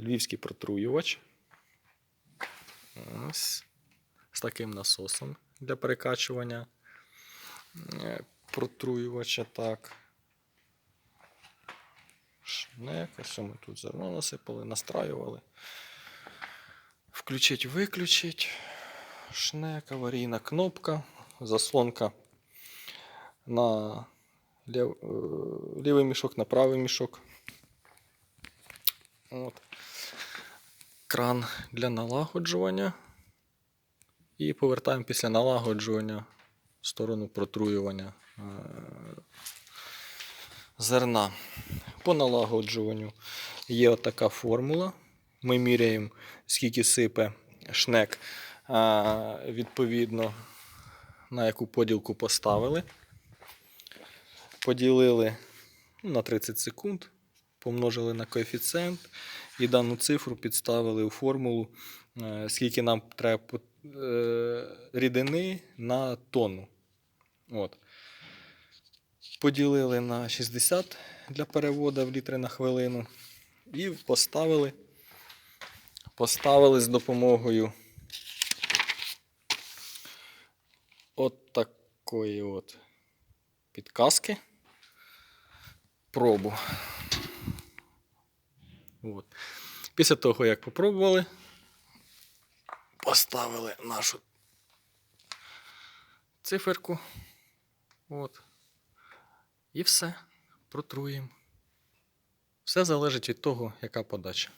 львівський протруювач. Ось. З таким насосом для перекачування е, протруювача. Так. Шнек, ось ми тут зерно насипали, настраювали. Включить, виключить. Шнек, аварійна кнопка, заслонка на лів, е, лівий мішок, на правий мішок. От. Кран для налагоджування. І повертаємо після налагоджування в сторону протруювання е, зерна. По налагоджуванню є отака формула. Ми міряємо, скільки сипе шнек, відповідно, на яку поділку поставили. Поділили на 30 секунд, помножили на коефіцієнт і дану цифру підставили у формулу, е, скільки нам треба е, рідини на тонну. От. Поділили на 60 для переводу в літри на хвилину. І поставили, поставили з допомогою от такої от підказки пробу. От. Після того, як попробували, поставили нашу циферку. От. І все. Протруємо. Все залежить від того, яка подача.